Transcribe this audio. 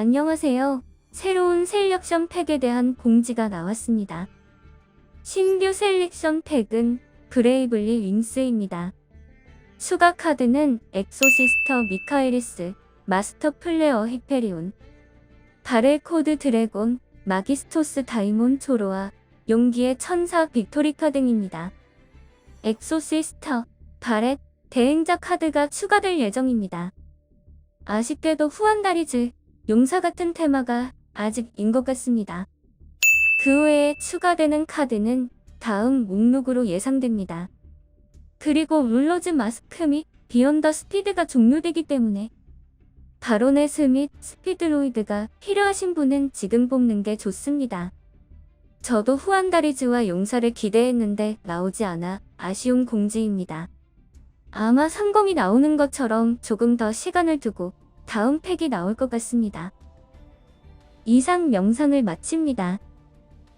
안녕하세요. 새로운 셀렉션 팩에 대한 공지가 나왔습니다. 신규 셀렉션 팩은 브레이블리 윙스입니다. 추가 카드는 엑소시스터 미카에리스, 마스터 플레어 히페리온, 바렐코드 드래곤, 마기스토스 다이몬 초로와 용기의 천사 빅토리카 등입니다. 엑소시스터, 바렛, 대행자 카드가 추가될 예정입니다. 아쉽게도 후한다리즈, 용사 같은 테마가 아직인 것 같습니다. 그 외에 추가되는 카드는 다음 목록으로 예상됩니다. 그리고 룰러즈 마스크 및 비욘더 스피드가 종료되기 때문에 바로네스 및 스피드로이드가 필요하신 분은 지금 뽑는 게 좋습니다. 저도 후한다리즈와 용사를 기대했는데 나오지 않아 아쉬운 공지입니다. 아마 상검이 나오는 것처럼 조금 더 시간을 두고 다음 팩이 나올 것 같습니다. 이상 영상을 마칩니다.